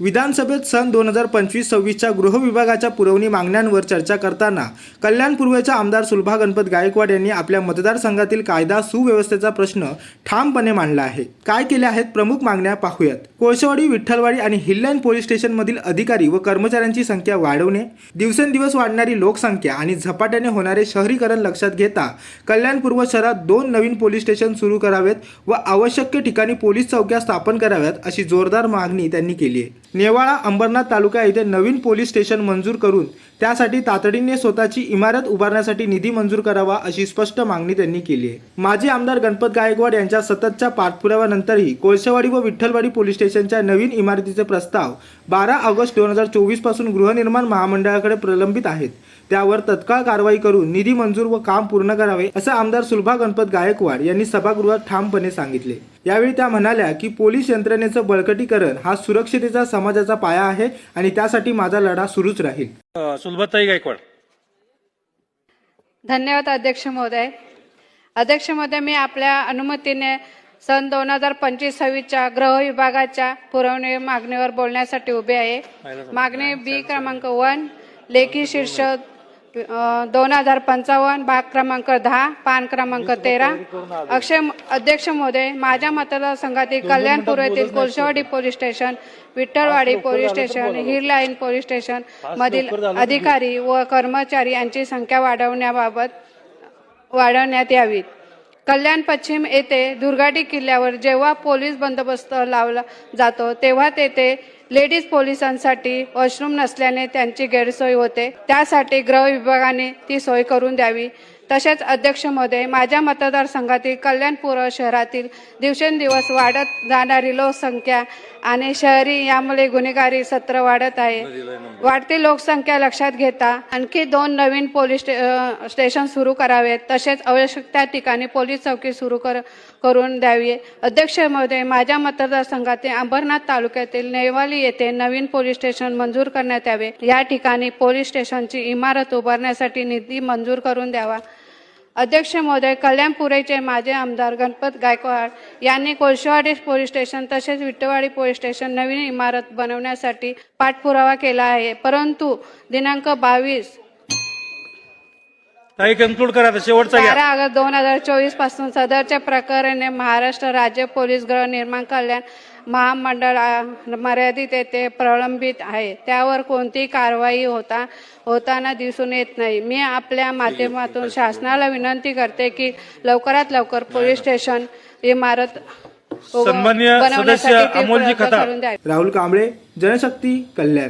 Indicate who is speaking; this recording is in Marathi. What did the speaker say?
Speaker 1: विधानसभेत सन दोन हजार पंचवीस सव्वीसच्या गृहविभागाच्या पुरवणी मागण्यांवर चर्चा करताना कल्याण पूर्वेच्या आमदार सुलभा गणपत गायकवाड यांनी आपल्या मतदारसंघातील कायदा सुव्यवस्थेचा प्रश्न ठामपणे मांडला आहे. काय केल्या आहेत? प्रमुख मागण्या पाहूयात. कोळशेवाडी विठ्ठलवाडी आणि हिल्लाईन पोलीस स्टेशनमधील अधिकारी व कर्मचाऱ्यांची संख्या वाढवणे दिवसेंदिवस वाढणारी लोकसंख्या आणि झपाट्याने होणारे शहरीकरण लक्षात घेता कल्याण पूर्व शहरात दोन नवीन पोलीस स्टेशन सुरू करावेत व आवश्यक ठिकाणी पोलीस चौक्या स्थापन कराव्यात अशी जोरदार मागणी त्यांनी केली आहे. नेवाळा अंबरनाथ तालुका येथे नवीन पोलीस स्टेशन मंजूर करून त्यासाठी तातडीने स्वतःची इमारत उभारण्यासाठी निधी मंजूर करावा अशी स्पष्ट मागणी त्यांनी केली आहे. माजी आमदार गणपत गायकवाड यांच्या सततच्या पाठपुराव्यानंतरही कोळशेवाडी व विठ्ठलवाडी पोलीस स्टेशनच्या नवीन इमारतीचे प्रस्ताव बारा ऑगस्ट दोन हजार चोवीसपासून गृहनिर्माण महामंडळाकडे प्रलंबित आहेत. त्यावर तत्काळ कारवाई करून निधी मंजूर व काम पूर्ण करावे असं आमदार सुलभा गणपत गायकवाड यांनी सभागृहात ठामपणे सांगितले. यावेळी त्या म्हणाल्या की पोलीस यंत्रणेचं बळकटीकरण हा सुरक्षितेचा समाजाचा पाया आहे आणि त्यासाठी माझा लढा सुरूच राहील.
Speaker 2: सुलभाताई गायकवाड.
Speaker 3: धन्यवाद अध्यक्ष महोदय. अध्यक्ष महोदय मी आपल्या अनुमतीने सन दोन हजार पंचवीस सव्वीसच्या गृह विभागाच्या पुरवणी मागणीवर बोलण्यासाठी उभे आहे. मागणी बी क्रमांक वन लेखी शीर्षक दोन हजार पंचावन्न भाग क्रमांक दहा पान क्रमांक तेरा. अक्षय अध्यक्ष महोदय माझ्या मतदारसंघातील कल्याणपूर येथील Kolshewadi police station Vithalwadi police station Hill Line police station मधील अधिकारी व कर्मचारी यांची संख्या वाढवण्याबाबत वाढवण्यात यावी कल्याण पश्चिम येथे दुर्गाटी किल्ल्यावर जेव्हा पोलीस बंदोबस्त लावला जातो तेव्हा तेथे लेडीज पोलिसांसाठी वॉशरूम नसल्याने त्यांची गैरसोय होते. त्यासाठी गृह विभागाने ती सोय करून द्यावी. तसेच अध्यक्ष महोदय माझ्या मतदारसंघातील कल्याणपूर शहरातील दिवसेंदिवस वाढत जाणारी लोकसंख्या आणि शहरी यामुळे गुन्हेगारी सत्र वाढत आहे. वाढती लोकसंख्या लक्षात घेता आणखी दोन नवीन पोलीस स्टे- स्टेशन सुरू करावेत. तसेच आवश्यक त्या ठिकाणी पोलीस चौकी सुरू कर करून द्यावी. अध्यक्ष महोदय माझ्या मतदारसंघातील अंबरनाथ तालुक्यातील नेवाली येथे नवीन पोलीस स्टेशन मंजूर करण्यात यावे. या ठिकाणी पोलीस स्टेशनची इमारत उभारण्यासाठी निधी मंजूर करून द्यावा. अध्यक्ष महोदय कल्याणपुरेचे माजी आमदार गणपत गायकवाड यांनी कोळशेवाडी पोलीस स्टेशन तसेच विट्टवाडी पोलीस स्टेशन नवीन इमारत बनवण्यासाठी पाठपुरावा केला आहे. परंतु दिनांक बावीस
Speaker 2: ताई कन्क्लूड करा आता शेवटचा घ्या.
Speaker 3: बारा ऑगस्ट दोन हजार चोवीसपासून सदरच्या प्रकरणे महाराष्ट्र राज्य पोलीस गृहनिर्माण कल्याण महामंडळ आ, मर्यादित येथे प्रलंबित आहे. त्यावर कोणतीही कारवाई होता होताना दिसून येत नाही. मी आपल्या माध्यमातून शासनाला विनंती करते की लवकरात लवकर पोलीस स्टेशन इमारत उभ-
Speaker 2: सन्माननीय
Speaker 3: बनवण्यासाठी
Speaker 2: सदस्य
Speaker 3: ती
Speaker 2: अमोलजी
Speaker 3: प्रयत्न
Speaker 2: खताळ.
Speaker 3: करून द्यावी.
Speaker 1: राहुल कांबळे जनशक्ती कल्याण.